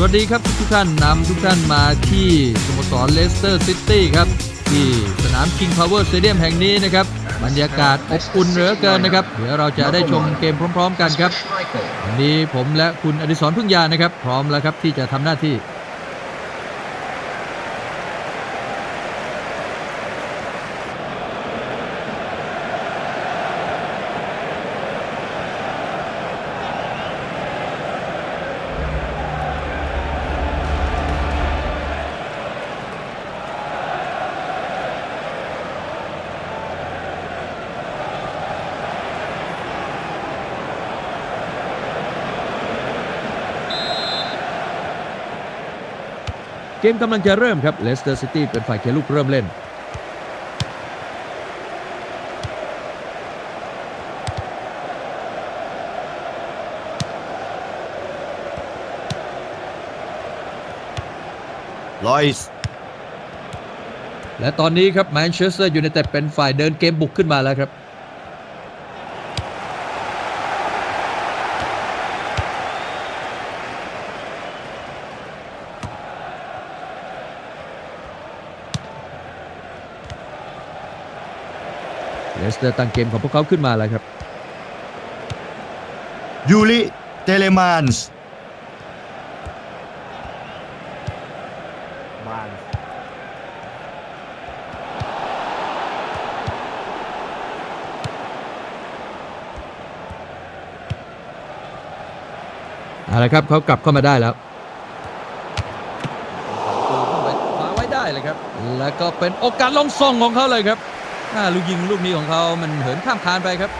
สวัสดีครับทุกท่านนำทุกท่านมาที่สโมสรเลสเตอร์ซิตี้ครับที่สนามคิงพาวเวอร์สเตเดียมแห่งนี้นะครับ บรรยากาศอบอุ่นเหลือเกินนะครับ เดี๋ยวเราจะได้ชมเกมพร้อม ๆ กันครับวันนี้ผมและคุณอดิศรพึ่งยานะครับ พร้อมแล้วครับที่จะทำหน้าที่ เกมกำลังจะเริ่มครับเลสเตอร์ซิตี้เป็นฝ่ายเขียนลูกเริ่มเล่น ลอยส์และตอนนี้ครับแมนเชสเตอร์ยูไนเต็ดเป็นฝ่ายเดินเกมบุกขึ้นมาแล้วครับ เลสเตอร์ตั้งเกมของพวกเขาขึ้นมาแล้วครับ ยูริเตเลมานส์บ้านเอาละครับเขากลับเข้ามาได้แล้วตัวขึ้นไปคว้าไว้ได้เลยครับ แล้วก็เป็นโอกาสลงส่งของเขาเลยครับอ่า ลูกยิงลูกนี้ของเขามันเหินข้ามคานไปครับ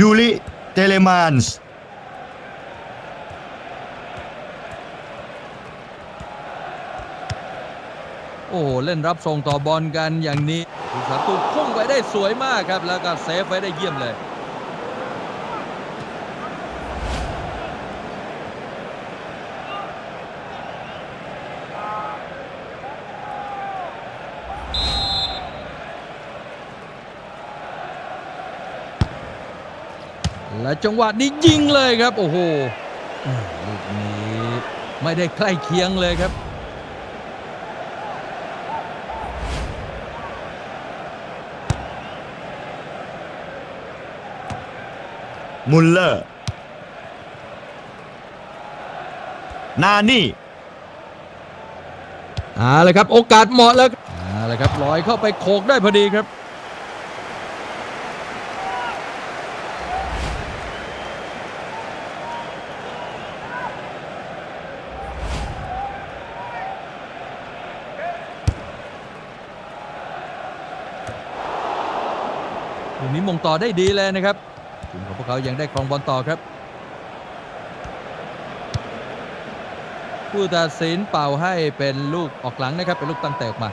ยูริเตเลมานส์ โอ้โหเล่นรับส่งต่อบอลกันอย่างนี้ผู้สาตูพุ่งไปได้สวยมากครับ แล้วก็เซฟไว้ได้เยี่ยมเลยและจังหวะนี้ยิงเลยครับ โอ้โหลูกนี้ไม่ได้ใกล้เคียงเลยครับ มุลเลอร์ นานี่เอาเลยครับ โอกาสเหมาะแล้วเอาเลยครับลอยเข้าไปโขกได้พอดีครับ ลูกนี้มงต่อได้ดีเลยนะครับ เขายังได้ครองบอลต่อครับผู้ตัดสินเป่าให้เป็นลูกออกหลังนะครับ เป็นลูกตั้งแต่ออกมา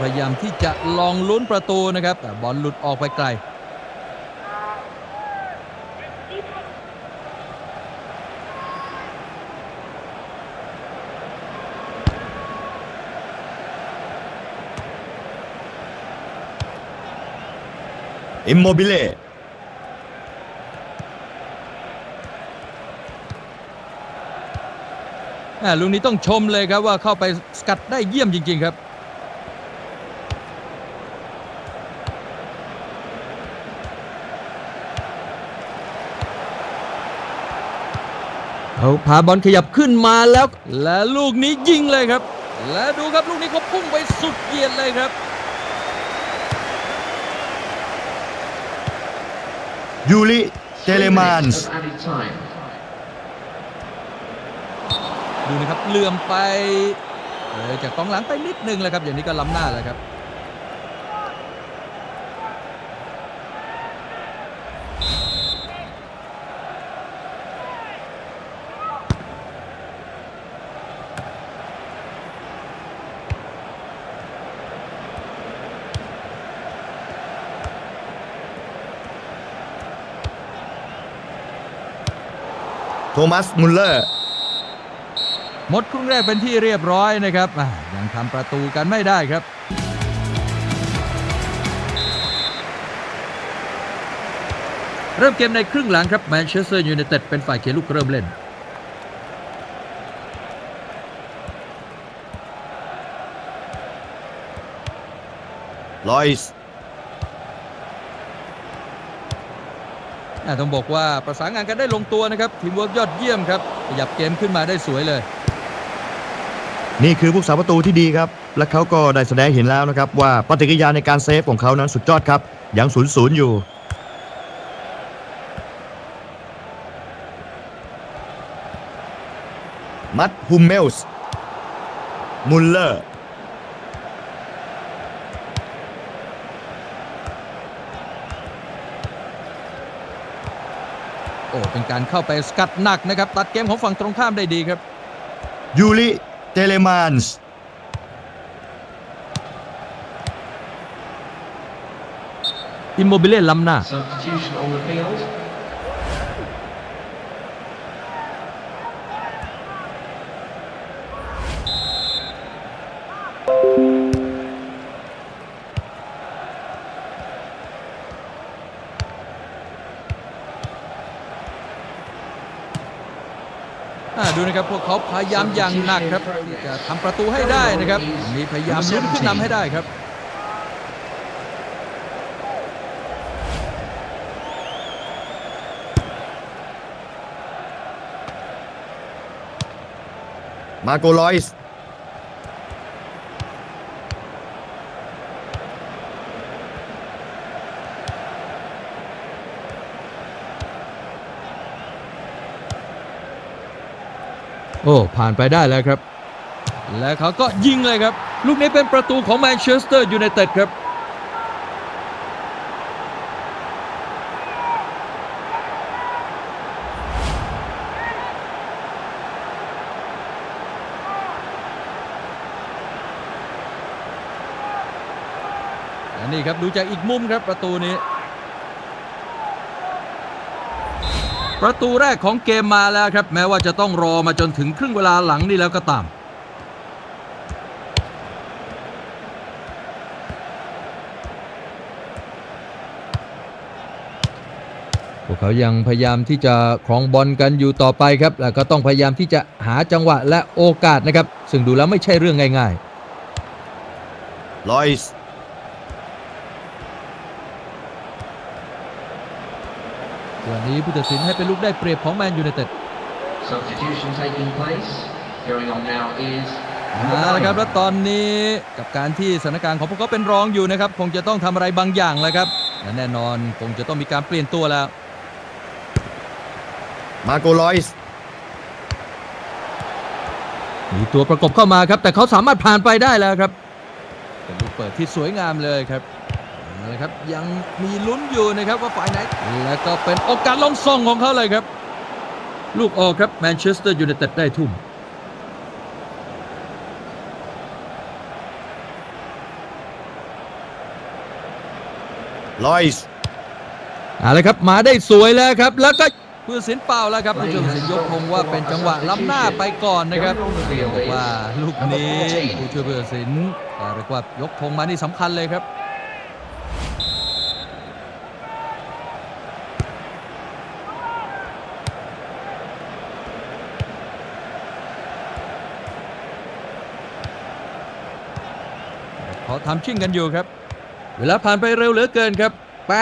พยายามที่จะลองลุ้นประตูนะครับ แต่บอลหลุดออกไปไกล อิมโมบิเล่อ่าลูกนี้ต้องชมเลยครับว่าเข้าไปสกัดได้เยี่ยมจริง ๆ ครับ เอาพาบอลขยับขึ้นมาแล้ว และลูกนี้ยิงเลยครับ และดูครับลูกนี้เขาพุ่งไปสุดเหยียดเลยครับ ยูริเตเลมานส์ of added time. ดูนะครับเหลื่อมไปเลยจากกองหลังไปนิดนึงแล้วครับ อย่างนี้ก็ล้ำหน้าแล้วครับ มัสมุลเลอร์หมดครึ่งแรกเป็นที่เรียบร้อยนะครับอ่ายังทำประตูกันไม่ได้ครับ เริ่มเกมในครึ่งหลังครับแมนเชสเตอร์ยูไนเต็ดเป็นฝ่ายเขียนลูกเริ่มเล่น ลอยส์ อ่า ต้องบอกว่าประสานงานกันได้ลงตัวนะครับทีมเวิร์กยอดเยี่ยมครับขยับเกมขึ้นมาได้สวยเลย นี่คือผู้สาประตูที่ดีครับ และเขาก็ได้แสดงเห็นแล้วนะครับว่าปฏิกิริยาในการเซฟของเขานั้นสุดยอดครับยังศูนย์ศูนย์อยู่มัดฮุมเมลส์มุลเลอร์ อ้เป็นการเข้าไปสกัดหนักนะครับ ตัดเกมของฝั่งตรงข้ามได้ดีครับ ยูริเตเลมานส์อิมโมบิเล่ล้ำหน้า ดูนะครับพวกเขาพยายามอย่างหนักครับที่จะทำประตูให้ได้นะครับมีพยายามลุ้นขึ้นนำให้ได้ครับ มาโกลอยส์ อ้ผ่านไปได้แล้วครับ และเขาก็ยิงเลยครับ ลูกนี้เป็นประตูของแมนเชสเตอร์ยูไนเต็ดครับอันนี้ครับดูจากอีกมุมครับประตูนี้ ประตูแรกของเกมมาแล้วครับ แม้ว่าจะต้องรอมาจนถึงครึ่งเวลาหลังนี่แล้วก็ตาม พวกเขายังพยายามที่จะครองบอลกันอยู่ต่อไปครับ แล้วก็ต้องพยายามที่จะหาจังหวะและโอกาสนะครับ ซึ่งดูแล้วไม่ใช่เรื่องง่ายลอยส์ ๆวันนี้ผู้ตัดสินให้เป็นลูกได้เปรียบของแมนยูไนเต็ด Substitution taking place. Going on now is เอาละครับแล้วตอนนี้กับการที่สถานการณ์ของพวกเขาเป็นรองอยู่นะครับ คงจะต้องทำอะไรบางอย่างแล้วครับและแน่นอนคงจะต้องมีการเปลี่ยนตัวแล้ว มาโกลอยส์มีตัวประกบเข้ามาครับ แต่เขาสามารถผ่านไปได้แล้วครับ เป็นลูกเปิดที่สวยงามเลยครับ เอาละครับยังมีลุ้นอยู่นะครับว่าฝ่ายไหน แล้วก็เป็นโอกาสลงส่งของเขาเลยครับ ลูกออกครับแมนเชสเตอร์ยูไนเต็ดได้ทุ่มลอยส์เอาละครับมาได้สวยแล้วครับ แล้วก็ผู้ตัดสินเปล่าแล้วครับผู้ช่วยผู้ตัดสินยกธงว่าเป็นจังหวะล้ำหน้าไปก่อนนะครับบอกว่าลูกนี้ผู้ช่วยผู้ตัดสินก็เรียกว่ายกธงมานี่สำคัญเลยครับ ขอทำชิ่งกันอยู่ครับ เวลาผ่านไปเร็วเหลือเกินครับ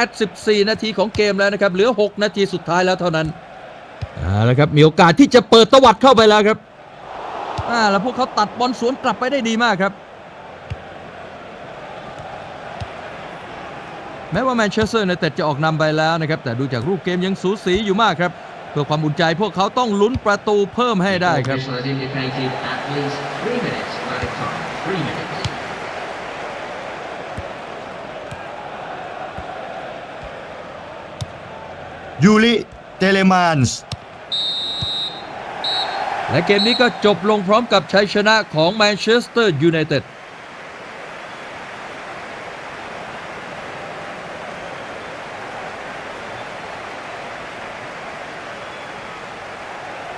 84 นาทีของเกมแล้วนะครับ เหลือ 6 นาทีสุดท้ายแล้วเท่านั้นเอาละครับมีโอกาสที่จะเปิดตวัดเข้าไปแล้วครับอ่าแล้วพวกเขาตัดบอลสวนกลับไปได้ดีมากครับ แม้ว่าแมนเชสเตอร์ยูไนเต็ดจะออกนำไปแล้วนะครับ แต่ดูจากรูปเกมยังสูสีอยู่มากครับพื่อความอุ่นใจพวกเขาต้องลุ้นประตูเพิ่มให้ได้ครับ ยูริเตเลมานส์และเกมนี้ก็จบลงพร้อมกับชัยชนะของแมนเชสเตอร์ยูไนเต็ด